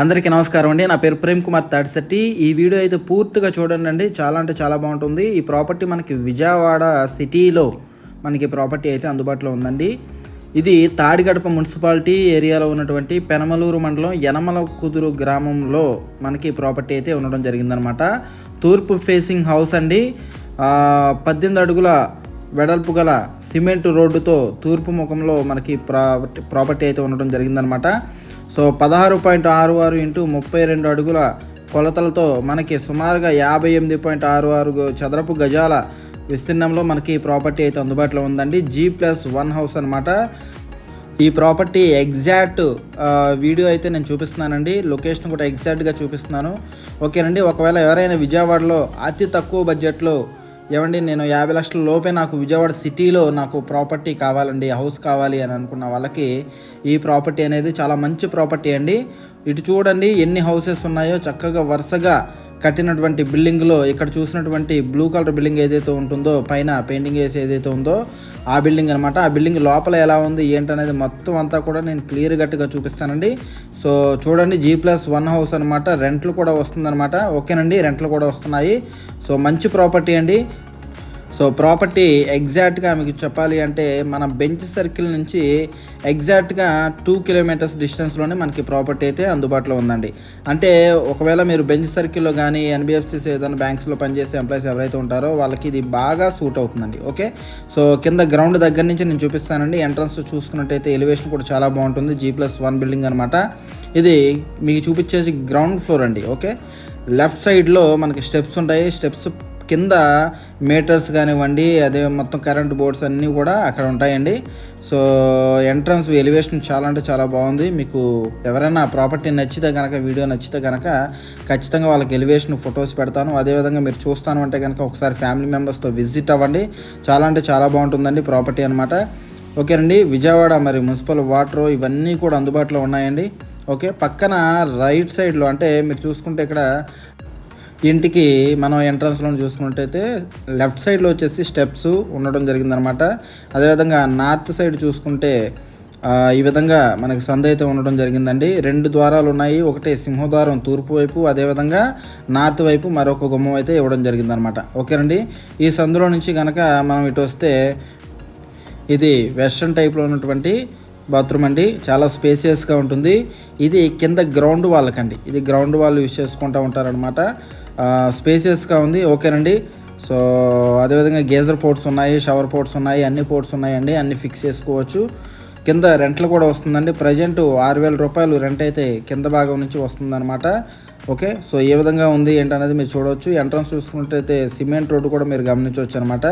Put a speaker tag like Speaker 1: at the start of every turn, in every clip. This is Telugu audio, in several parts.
Speaker 1: అందరికీ నమస్కారం అండి. నా పేరు ప్రేమ్ కుమార్ తాడిశెట్టి. ఈ వీడియో అయితే పూర్తిగా చూడండి అండి. చాలా అంటే చాలా బాగుంటుంది. ఈ ప్రాపర్టీ మనకి విజయవాడ సిటీలో మనకి ప్రాపర్టీ అయితే అందుబాటులో ఉందండి. ఇది తాడిగడప మున్సిపాలిటీ ఏరియాలో ఉన్నటువంటి పెనమలూరు మండలం యనమల కుదురు గ్రామంలో మనకి ప్రాపర్టీ అయితే ఉండడం జరిగిందనమాట. తూర్పు ఫేసింగ్ హౌస్ అండి. పద్దెనిమిది అడుగుల వెడల్పు గల సిమెంట్ రోడ్డుతో తూర్పు ముఖంలో మనకి ప్రాపర్టీ ప్రాపర్టీ అయితే ఉండడం జరిగిందనమాట. సో పదహారు పాయింట్ ఆరు ఆరు ఇంటూ ముప్పై రెండు అడుగుల కొలతలతో మనకి సుమారుగా యాభై ఎనిమిది పాయింట్ ఆరు ఆరు చదరపు గజాల విస్తీర్ణంలో మనకి ఈ ప్రాపర్టీ అయితే అందుబాటులో ఉందండి. జీ ప్లస్ వన్ హౌస్ అనమాట ఈ ప్రాపర్టీ ఎగ్జాక్ట్ వీడియో అయితే నేను చూపిస్తున్నానండి. లొకేషన్ కూడా ఎగ్జాక్ట్గా చూపిస్తున్నాను. ఓకేనండి ఒకవేళ ఎవరైనా విజయవాడలో అతి తక్కువ బడ్జెట్లో ఏమండి నేను యాభై లక్షల లోపే నాకు విజయవాడ సిటీలో నాకు ప్రాపర్టీ కావాలండి హౌస్ కావాలి అని అనుకున్న వాళ్ళకి ఈ ప్రాపర్టీ అనేది చాలా మంచి ప్రాపర్టీ అండి. ఇటు చూడండి ఎన్ని హౌసెస్ ఉన్నాయో చక్కగా వరుసగా కట్టినటువంటి బిల్డింగ్లో ఇక్కడ చూసినటువంటి బ్లూ కలర్ బిల్డింగ్ ఏదైతే ఉంటుందో పైన పెయింటింగ్ వేసి ఏదైతే ఉందో ఆ బిల్డింగ్ అనమాట ఆ బిల్డింగ్ లోపల ఎలా ఉంది ఏంటనేది మొత్తం అంతా కూడా నేను క్లియర్ గట్టిగా చూపిస్తానండి. సో చూడండి జీ ప్లస్ వన్ హౌస్ అనమాట రెంట్లు కూడా వస్తుందన్నమాట. ఓకేనండి రెంట్లు కూడా వస్తున్నాయి. సో మంచి ప్రాపర్టీ అండి. సో ప్రాపర్టీ ఎగ్జాక్ట్గా మీకు చెప్పాలి అంటే మన బెంచ్ సర్కిల్ నుంచి ఎగ్జాక్ట్గా టూ కిలోమీటర్స్ డిస్టెన్స్లోనే మనకి ప్రాపర్టీ అయితే అందుబాటులో ఉందండి. అంటే ఒకవేళ మీరు బెంచ్ సర్కిల్లో కానీ ఎన్బిఎఫ్సిస్ ఏదైనా బ్యాంక్స్లో పనిచేసే ఎంప్లాయీస్ ఎవరైతే ఉంటారో వాళ్ళకి ఇది బాగా సూట్ అవుతుందండి. ఓకే? సో కింద గ్రౌండ్ దగ్గర నుంచి నేను చూపిస్తానండి. ఎంట్రన్స్ చూసుకున్నట్టయితే ఎలివేషన్ కూడా చాలా బాగుంటుంది. జీ ప్లస్ వన్ బిల్డింగ్ అనమాట ఇది మీకు చూపించేసి గ్రౌండ్ ఫ్లోర్ అండి. ఓకే? లెఫ్ట్ సైడ్లో మనకి స్టెప్స్ ఉంటాయి. స్టెప్స్ కింద మీటర్స్ కానివ్వండి అదే మొత్తం కరెంట్ బోర్డ్స్ అన్నీ కూడా అక్కడ ఉంటాయండి. సో ఎంట్రన్స్ ఎలివేషన్ చాలా అంటే చాలా బాగుంది. మీకు ఎవరైనా ప్రాపర్టీ నచ్చితే కనుక వీడియో నచ్చితే కనుక ఖచ్చితంగా వాళ్ళకి ఎలివేషన్ ఫొటోస్ పెడతాను. అదేవిధంగా మీరు చూస్తాను అంటే కనుక ఒకసారి ఫ్యామిలీ మెంబర్స్తో విజిట్ అవ్వండి. చాలా అంటే చాలా బాగుంటుందండి ప్రాపర్టీ అనమాట ఓకేనండి విజయవాడ మరి మున్సిపల్ వాటర్ ఇవన్నీ కూడా అందుబాటులో ఉన్నాయండి. ఓకే పక్కన రైట్ సైడ్లో అంటే మీరు చూసుకుంటే ఇక్కడ ఇంటికి మనం ఎంట్రన్స్లో చూసుకున్నట్టయితే లెఫ్ట్ సైడ్లో వచ్చేసి స్టెప్స్ ఉండడం జరిగిందనమాట. అదేవిధంగా నార్త్ సైడ్ చూసుకుంటే ఈ విధంగా మనకి సందు అయితే ఉండడం జరిగిందండి. రెండు ద్వారాలు ఉన్నాయి. ఒకటి సింహద్వారం తూర్పు వైపు అదేవిధంగా నార్త్ వైపు మరొక గుమ్మం అయితే ఇవ్వడం జరిగిందనమాట. ఓకేనండి? ఈ సందులో నుంచి కనుక మనం ఇటు వస్తే ఇది వెస్ట్రన్ టైప్లో ఉన్నటువంటి బాత్రూమ్ అండి. చాలా స్పేసియస్గా ఉంటుంది. ఇది కింద గ్రౌండ్ వాళ్ళకండి ఇది గ్రౌండ్ వాళ్ళు యూస్ చేసుకుంటూ ఉంటారనమాట. స్పేసియస్గా ఉంది ఓకేనండి. సో అదేవిధంగా గేజర్ పోర్ట్స్ ఉన్నాయి షవర్ పోర్ట్స్ ఉన్నాయి అన్ని పోర్ట్స్ ఉన్నాయండి అన్ని ఫిక్స్ చేసుకోవచ్చు. కింద రెంట్లు కూడా వస్తుందండి ప్రజెంట్ ఆరు వేల రూపాయలు రెంట్ అయితే కింద భాగం నుంచి వస్తుందన్నమాట. ఓకే? సో ఏ విధంగా ఉంది ఏంటనేది మీరు చూడవచ్చు. ఎంట్రన్స్ చూసుకున్నట్టయితే సిమెంట్ రోడ్డు కూడా మీరు గమనించవచ్చు అనమాట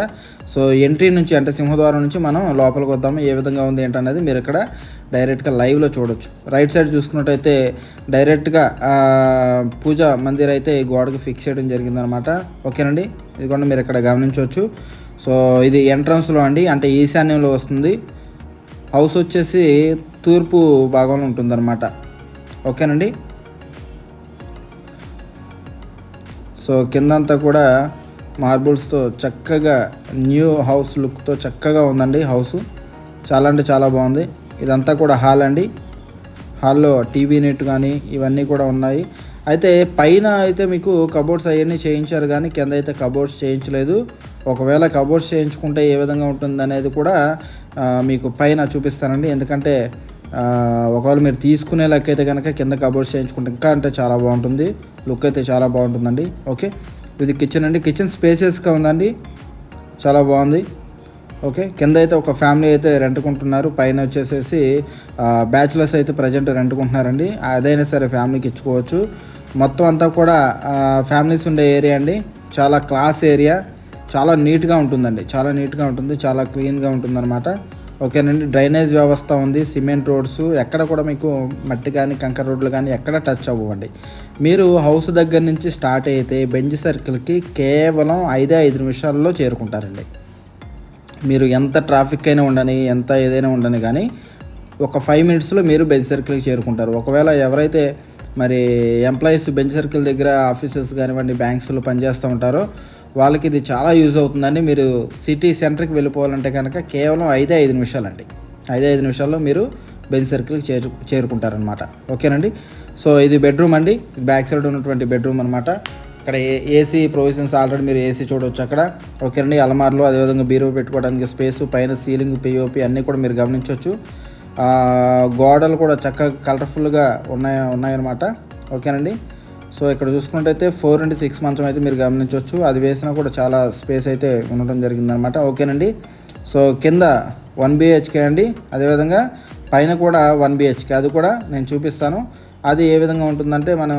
Speaker 1: సో ఎంట్రీ నుంచి అంటే సింహద్వారం నుంచి మనం లోపలికి వద్దాము. ఏ విధంగా ఉంది ఏంటనేది మీరు ఇక్కడ డైరెక్ట్గా లైవ్లో చూడొచ్చు. రైట్ సైడ్ చూసుకున్నట్టయితే డైరెక్ట్గా పూజ మందిర్ అయితే గోడకి ఫిక్స్ చేయడం జరిగిందనమాట. ఓకేనండి? కూడా మీరు ఇక్కడ గమనించవచ్చు. సో ఇది ఎంట్రన్స్లో అండి. అంటే ఈశాన్యంలో వస్తుంది. హౌస్ వచ్చేసి తూర్పు భాగంలో ఉంటుందన్నమాట ఓకేనండి? సో కిందంతా కూడా మార్బుల్స్తో చక్కగా న్యూ హౌస్ లుక్తో చక్కగా ఉందండి హౌస్. చాలా అంటే చాలా బాగుంది. ఇదంతా కూడా హాల్ అండి. హాల్లో టీవీ నెట్ కానీ ఇవన్నీ కూడా ఉన్నాయి. అయితే పైన అయితే మీకు కబోర్డ్స్ అవన్నీ చేయించారు కానీ కింద అయితే కబోర్డ్స్ చేయించలేదు. ఒకవేళ కబోర్డ్స్ చేయించుకుంటే ఏ విధంగా ఉంటుంది అనేది కూడా మీకు పైన చూపిస్తానండి. ఎందుకంటే ఒకవేళ మీరు తీసుకునే లెక్క అయితే కనుక కింద కబోర్డ్స్ చేయించుకుంటే ఇంకా అంటే చాలా బాగుంటుంది. లుక్ అయితే చాలా బాగుంటుందండి. ఓకే ఇది కిచెన్ అండి. కిచెన్ స్పేసెస్గా ఉందండి. చాలా బాగుంది. ఓకే కింద అయితే ఒక ఫ్యామిలీ అయితే రెంట్కుంటున్నారు. పైన వచ్చేసేసి బ్యాచులర్స్ అయితే ప్రజెంట్ రెంట్కుంటున్నారండి. అదైనా సరే ఫ్యామిలీకి ఇచ్చుకోవచ్చు. మొత్తం అంతా కూడా ఫ్యామిలీస్ ఉండే ఏరియా అండి. చాలా క్లాస్ ఏరియా చాలా నీట్గా ఉంటుందండి. చాలా నీట్గా ఉంటుంది. చాలా క్లీన్గా ఉంటుందన్నమాట. ఓకేనండి. డ్రైనేజ్ వ్యవస్థ ఉంది సిమెంట్ రోడ్స్. ఎక్కడ కూడా మీకు మట్టి కానీ కంకర రోడ్లు కానీ ఎక్కడ టచ్ అవ్వండి మీరు హౌస్ దగ్గర నుంచి స్టార్ట్ అయితే బెంజ్ సర్కిల్కి కేవలం ఐదే ఐదు నిమిషాల్లో చేరుకుంటారండి. మీరు ఎంత ట్రాఫిక్ అయినా ఉండని ఎంత ఏదైనా ఉండని కానీ ఒక ఫైవ్ మినిట్స్లో మీరు బెంచ్ సర్కిల్కి చేరుకుంటారు. ఒకవేళ ఎవరైతే మరి ఎంప్లాయీస్ బెంచ్ సర్కిల్ దగ్గర ఆఫీసెస్ కానివ్వండి బ్యాంక్స్లో పనిచేస్తూ ఉంటారో వాళ్ళకి ఇది చాలా యూజ్ అవుతుందండి. మీరు సిటీ సెంటర్కి వెళ్ళిపోవాలంటే కనుక కేవలం ఐదే ఐదు నిమిషాలండి. ఐదే ఐదు నిమిషాల్లో మీరు బెంచ్ సర్కిల్కి చేరు చేరుకుంటారనమాట ఓకేనండి? సో ఇది బెడ్రూమ్ అండి. బ్యాక్ సైడ్ ఉన్నటువంటి బెడ్రూమ్ అనమాట ఇక్కడ ఏ- ఏసీ ప్రొవిజన్స్ ఆల్రెడీ మీరు ఏసీ చూడవచ్చు అక్కడ. ఓకేనండి? అలమార్లు అదేవిధంగా బీరో పెట్టుకోవడానికి స్పేస్ పైన సీలింగ్ పిఓపి అన్నీ కూడా మీరు గమనించవచ్చు గోడలు కూడా చక్కగా కలర్ఫుల్గా ఉన్నాయి ఉన్నాయన్నమాట. ఓకేనండి? సో ఇక్కడ చూసుకున్నట్టయితే ఫోర్ నుండి సిక్స్ మంచం అయితే మీరు గమనించవచ్చు. అది వేసినా కూడా చాలా స్పేస్ అయితే ఉండటం జరిగిందనమాట ఓకేనండి? సో కింద వన్ బిహెచ్కే అండి. అదేవిధంగా పైన కూడా వన్ బిహెచ్కే అది కూడా నేను చూపిస్తాను. అది ఏ విధంగా ఉంటుందంటే మనం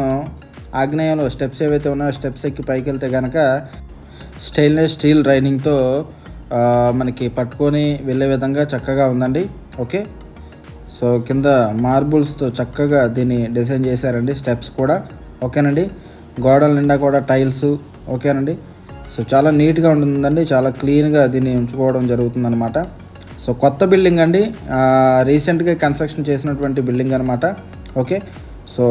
Speaker 1: ఆగ్నేయంలో స్టెప్స్ ఏవైతే ఉన్నాయో స్టెప్స్ ఎక్కి పైకి వెళ్తే కనుక స్టెయిన్లెస్ స్టీల్ రైనింగ్తో మనకి పట్టుకొని వెళ్ళే విధంగా చక్కగా ఉందండి. ఓకే? సో కింద మార్బుల్స్తో చక్కగా దీన్ని డిజైన్ చేశారండి స్టెప్స్ కూడా. ఓకేనండి? గోడల నిండా కూడా టైల్స్ ఓకేనండి? సో చాలా నీట్గా ఉంటుందండి. చాలా క్లీన్గా దీన్ని ఉంచుకోవడం జరుగుతుందనమాట సో కొత్త బిల్డింగ్ అండి. రీసెంట్గా కన్స్ట్రక్షన్ చేసినటువంటి బిల్డింగ్ అనమాట ఓకే? సో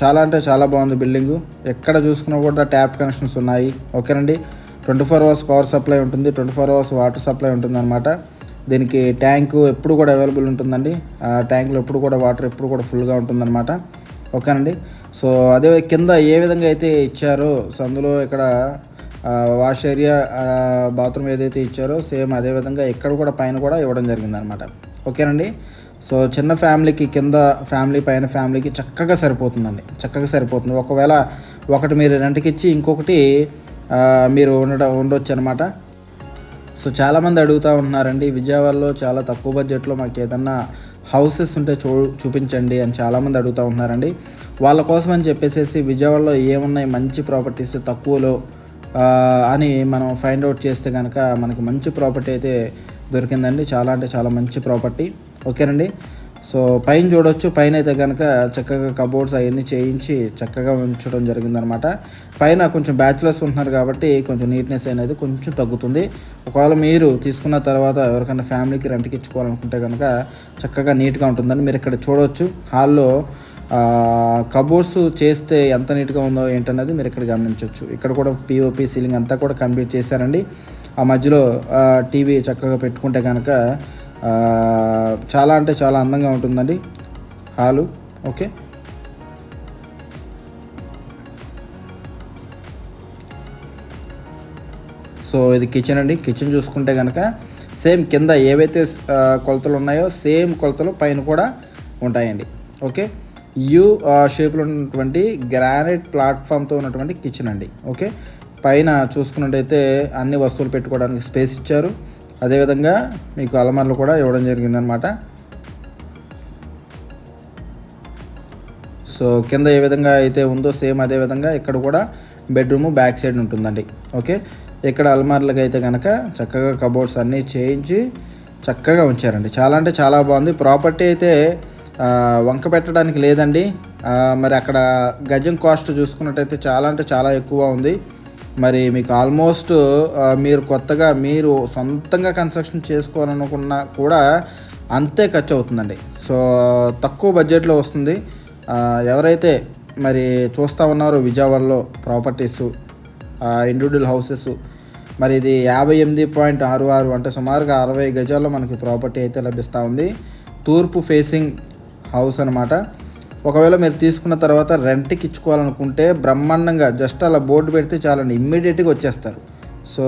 Speaker 1: చాలా అంటే చాలా బాగుంది బిల్డింగు. ఎక్కడ చూసుకున్నా కూడా ట్యాప్ కనెక్షన్స్ ఉన్నాయి. ఓకేనండి? Twenty four hours power supply ఉంటుంది. Twenty four hours water supply ఉంటుందన్నమాట. దీనికి ట్యాంకు ఎప్పుడు కూడా అవైలబుల్ ఉంటుందండి. ఆ ట్యాంకులో ఎప్పుడు కూడా వాటర్ ఎప్పుడు కూడా ఫుల్గా ఉంటుందన్నమాట. ఓకేనండి. సో అదే కింద ఏ విధంగా అయితే ఇచ్చారో సో అందులో ఇక్కడ వాష్ ఏరియా బాత్రూమ్ ఏదైతే ఇచ్చారో సేమ్ అదే విధంగా ఇక్కడ కూడా పైన కూడా ఇవ్వడం జరిగిందనమాట ఓకేనండి. సో చిన్న ఫ్యామిలీకి కింద ఫ్యామిలీ పైన ఫ్యామిలీకి చక్కగా సరిపోతుందండి. చక్కగా సరిపోతుంది. ఒకవేళ ఒకటి మీరు రెంట్కి ఇచ్చి ఇంకొకటి మీరు ఉండడం ఉండొచ్చు అనమాట సో చాలామంది అడుగుతూ ఉంటున్నారండి విజయవాడలో చాలా తక్కువ బడ్జెట్లో మాకు ఏదన్నా హౌసెస్ ఉంటే చూ చూపించండి అని చాలామంది అడుగుతూ ఉంటున్నారండి వాళ్ళ కోసం అని చెప్పేసి విజయవాడలో ఏమున్నాయి మంచి ప్రాపర్టీస్ తక్కువలో అని మనం ఫైండ్ అవుట్ చేస్తే కనుక మనకి మంచి ప్రాపర్టీ అయితే దొరికిందండి. చాలా అంటే చాలా మంచి ప్రాపర్టీ ఓకేనండి? సో పైన చూడొచ్చు పైన అయితే కనుక చక్కగా కబోర్డ్స్ అవన్నీ చేయించి చక్కగా ఉంచడం జరిగిందనమాట. పైన కొంచెం బ్యాచిలర్స్ ఉంటున్నారు కాబట్టి కొంచెం నీట్నెస్ అనేది కొంచెం తగ్గుతుంది. ఒకవేళ మీరు తీసుకున్న తర్వాత ఎవరికైనా ఫ్యామిలీకి రెంట్కి ఇచ్చుకోవాలనుకుంటే కనుక చక్కగా నీట్గా ఉంటుందని మీరు ఇక్కడ చూడవచ్చు హాల్లో కబోర్డ్స్ చేస్తే ఎంత నీట్గా ఉందో ఏంటనేది మీరు ఇక్కడ గమనించవచ్చు ఇక్కడ కూడా పిఓపి సీలింగ్ అంతా కూడా కంప్లీట్ చేశారండి. ఆ మధ్యలో టీవీ చక్కగా పెట్టుకుంటే కనుక చాలా అంటే చాలా అందంగా ఉంటుందండి. Hall okay. సో ఇది కిచెన్ అండి. కిచెన్ చూసుకుంటే కనుక సేమ్ కింద ఏవైతే కొలతలు ఉన్నాయో సేమ్ కొలతలు పైన కూడా ఉంటాయండి. ఓకే. యూ షేప్లో ఉన్నటువంటి గ్రానైట్ ప్లాట్ఫామ్తో ఉన్నటువంటి కిచెన్ అండి. ఓకే. పైన చూసుకున్నట్టయితే అన్ని వస్తువులు పెట్టుకోవడానికి స్పేస్ ఇచ్చారు. అదేవిధంగా మీకు అలమార్లు కూడా ఇవ్వడం జరిగిందనమాట సో కింద ఏ విధంగా అయితే ఉందో సేమ్ అదే విధంగా ఇక్కడ కూడా బెడ్రూమ్ బ్యాక్ సైడ్ ఉంటుందండి. ఓకే? ఇక్కడ అల్మార్లకు అయితే కనుక చక్కగా కబోర్డ్స్ అన్నీ చేయించి చక్కగా ఉంచారండి. చాలా అంటే చాలా బాగుంది. ప్రాపర్టీ అయితే వంక పెట్టడానికి లేదండి. మరి అక్కడ గజం కాస్ట్ చూసుకున్నట్టయితే చాలా అంటే చాలా ఎక్కువ ఉంది. మరి మీకు ఆల్మోస్ట్ మీరు కొత్తగా మీరు సొంతంగా కన్స్ట్రక్షన్ చేసుకోవాలనుకున్నా కూడా అంతే ఖర్చు అవుతుందండి. సో తక్కువ బడ్జెట్లో వస్తుంది. ఎవరైతే మరి చూస్తూ ఉన్నారో విజయవాడలో ప్రాపర్టీస్ ఇండివిజువల్ హౌసెస్ మరి ఇది యాభై ఎనిమిది పాయింట్ ఆరు ఆరు అంటే సుమారుగా అరవై గజాల్లో మనకి ప్రాపర్టీ అయితే లభిస్తూ ఉంది. తూర్పు ఫేసింగ్ హౌస్ అనమాట ఒకవేళ మీరు తీసుకున్న తర్వాత రెంట్కి ఇచ్చుకోవాలనుకుంటే బ్రహ్మాండంగా జస్ట్ అలా బోర్డు పెడితే చాలండి ఇమ్మీడియట్గా వచ్చేస్తారు. సో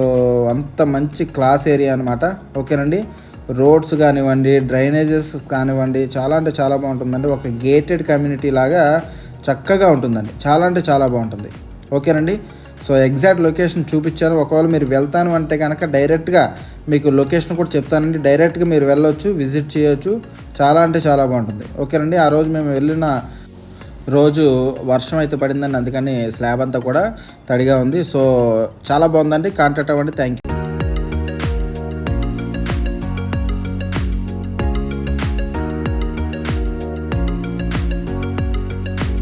Speaker 1: అంత మంచి క్లాస్ ఏరియా అనమాట ఓకేనండి? రోడ్స్ కానివ్వండి డ్రైనేజెస్ కానివ్వండి చాలా అంటే చాలా బాగుంటుందండి. ఒక గేటెడ్ కమ్యూనిటీ లాగా చక్కగా ఉంటుందండి. చాలా అంటే చాలా బాగుంటుంది. ఓకేనండి? సో ఎగ్జాక్ట్ లొకేషన్ చూపించాను ఒకవేళ మీరు వెళ్తాను అంటే కనుక డైరెక్ట్గా మీకు లొకేషన్ కూడా చెప్తానండి. డైరెక్ట్గా మీరు వెళ్ళొచ్చు విజిట్ చేయొచ్చు. చాలా అంటే చాలా బాగుంటుంది. ఓకేనండి ఆ రోజు మేము వెళ్ళిన రోజు వర్షం అయితే పడిందండి. అందుకని స్లాబ్ అంతా కూడా తడిగా ఉంది. సో చాలా బాగుందండి. కాంటాక్ట్ అవ్వండి. Thank you